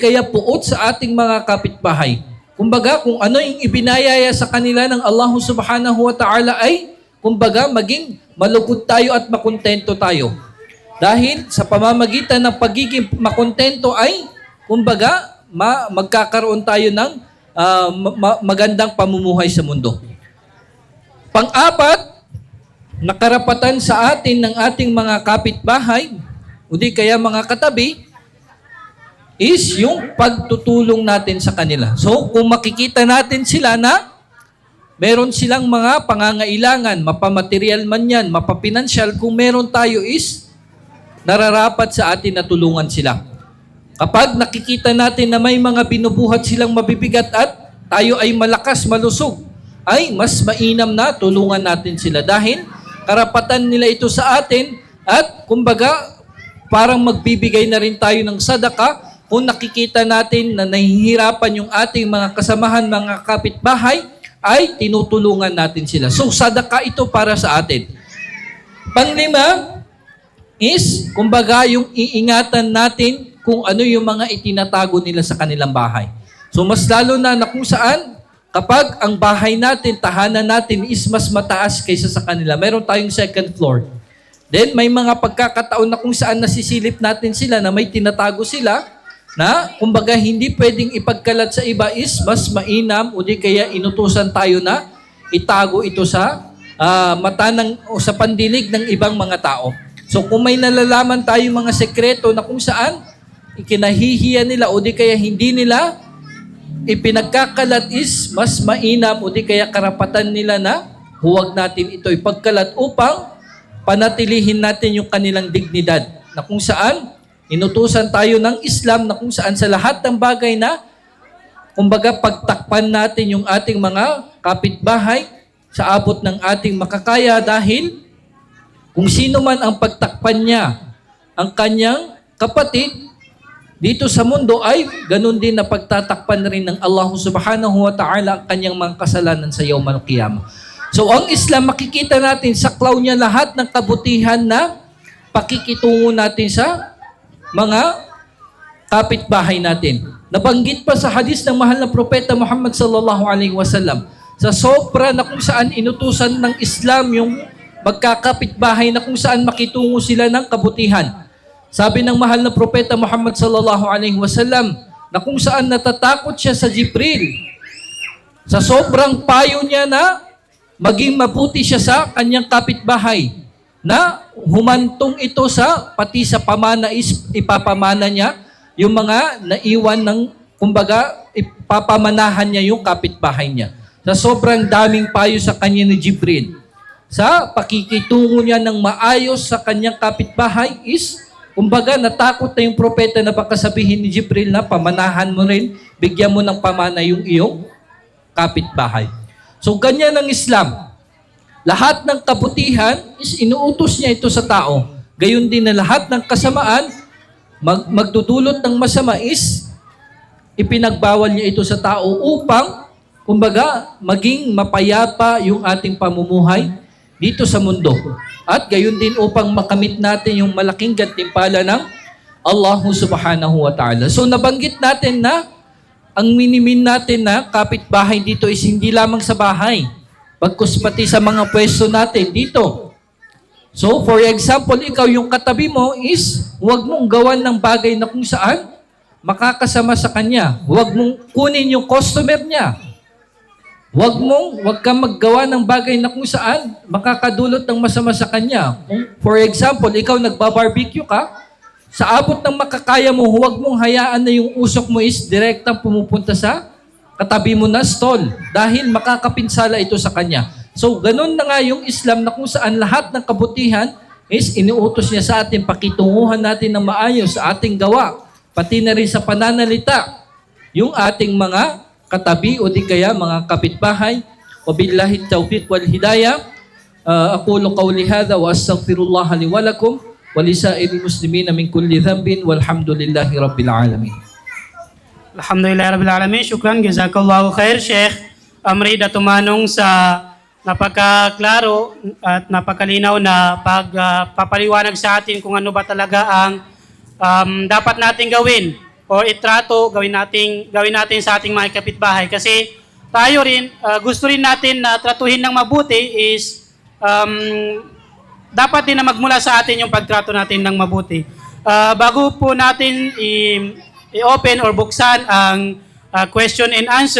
kaya puot sa ating mga kapitbahay. Kumbaga, kung ano yung ibinayaya sa kanila ng Allah subhanahu wa ta'ala ay, kumbaga, maging malugod tayo at makontento tayo. Dahil sa pamamagitan ng pagiging makontento ay, kumbaga, ma- magkakaroon tayo ng ma- ma- magandang pamumuhay sa mundo. Pang-apat, nakarapatan sa atin ng ating mga kapitbahay, o di kaya mga katabi, is yung pagtutulong natin sa kanila. So, kung makikita natin sila na meron silang mga pangangailangan, mapamaterial man yan, mapapinansyal, kung meron tayo is nararapat sa atin na tulungan sila. Kapag nakikita natin na may mga binubuhat silang mabibigat at tayo ay malakas, malusog, ay mas mainam na tulungan natin sila dahil karapatan nila ito sa atin at kumbaga parang magbibigay na rin tayo ng sadaka kung nakikita natin na nahihirapan yung ating mga kasamahan, mga kapitbahay, ay tinutulungan natin sila. So sadaka ito para sa atin. Panglima, is, kumbaga, yung iingatan natin kung ano yung mga itinatago nila sa kanilang bahay. So, mas lalo na na kung saan, kapag ang bahay natin, tahanan natin is mas mataas kaysa sa kanila. Meron tayong second floor. Then, may mga pagkakataon na kung saan nasisilip natin sila na may tinatago sila na, kumbaga, hindi pwedeng ipagkalat sa iba is mas mainam o di kaya inutusan tayo na itago ito sa ah, mata ng, o sa pandinig ng ibang mga tao. So kung may nalalaman tayong mga sekreto na kung saan ikinahihiya nila o di kaya hindi nila ipinagkakalat is mas mainam o di kaya karapatan nila na huwag natin ito ipagkalat upang panatilihin natin yung kanilang dignidad na kung saan inutusan tayo ng Islam na kung saan sa lahat ng bagay na kumbaga pagtakpan natin yung ating mga kapitbahay sa abot ng ating makakaya dahil kung sino man ang pagtakpan niya, ang kanyang kapatid, dito sa mundo ay ganun din na pagtatakpan rin ng Allah subhanahu wa ta'ala ang kanyang mga kasalanan sa yawmal qiyamah. So ang Islam, makikita natin sa klaw niya lahat ng kabutihan na pakikitungo natin sa mga kapitbahay natin. Nabanggit pa sa hadis ng mahal na propeta Muhammad sallallahu alaihi wasallam sa sobra na kung saan inutusan ng Islam yung magkakapitbahay na kung saan makitungo sila ng kabutihan. Sabi ng mahal na propeta Muhammad sallallahu alaihi wasallam na kung saan natatakot siya sa Jibril sa sobrang payo niya na maging mabuti siya sa kanyang kapitbahay na humantong ito sa pati sa pamana is ipapamana niya yung mga naiwan ng kumbaga ipapamanahan niya yung kapitbahay niya. Sa sobrang daming payo sa kanya ni Jibril sa pakikitungo niya ng maayos sa kanyang kapitbahay is, kumbaga natakot na yung propeta na baka sabihin ni Jibril na pamanahan mo rin, bigyan mo ng pamana yung iyong kapitbahay. So ganyan ang Islam. Lahat ng kabutihan is inuutos niya ito sa tao. Gayon din na lahat ng kasamaan, mag, magdudulot ng masama is ipinagbawal niya ito sa tao upang, kumbaga, maging mapayapa yung ating pamumuhay dito sa mundo. At gayon din upang makamit natin yung malaking gantimpala ng Allah subhanahu wa ta'ala. So nabanggit natin na ang minimin natin na kapitbahay dito is hindi lamang sa bahay. Pagkus pati sa mga pwesto natin dito. So for example, ikaw yung katabi mo is huwag mong gawan ng bagay na kung saan makakasama sa kanya. Huwag mong kunin yung customer niya. Huwag mong, huwag kang maggawa ng bagay na kung saan makakadulot ng masama sa kanya. For example, ikaw nagbabarbecue ka, sa abot ng makakaya mo, huwag mong hayaan na yung usok mo is direktang pumupunta sa katabi mo na stall dahil makakapinsala ito sa kanya. So, ganun na nga yung Islam na kung saan lahat ng kabutihan is iniutos niya sa atin, pakitunguhan natin ng maayos sa ating gawa, pati na rin sa pananalita, yung ating mga katabi o di kaya mga kapitbahay. Wabillahi tawfiq wal hidayah. Uh, aqulu qawli hadha wa astaghfirullah li wa lakum wa li sa'iril muslimin min kulli dhanbin walhamdulillahi rabbil alamin. Alhamdulillah Rabbil Alamin. Syukran. Jazakallahu khair, Sheikh Amri Tumanong sa napakaklaro at napakalinaw na pagpapaliwanag sa atin kung ano ba talaga ang um, dapat natin gawin o itrato gawin natin gawin natin sa ating mga kapitbahay kasi tayo rin ah, gusto rin natin na tratuhin ng mabuti is um, dapat din na magmula sa atin yung pagtrato natin ng mabuti. Ah, bago po natin i- i-open or buksan ang ah, question and answer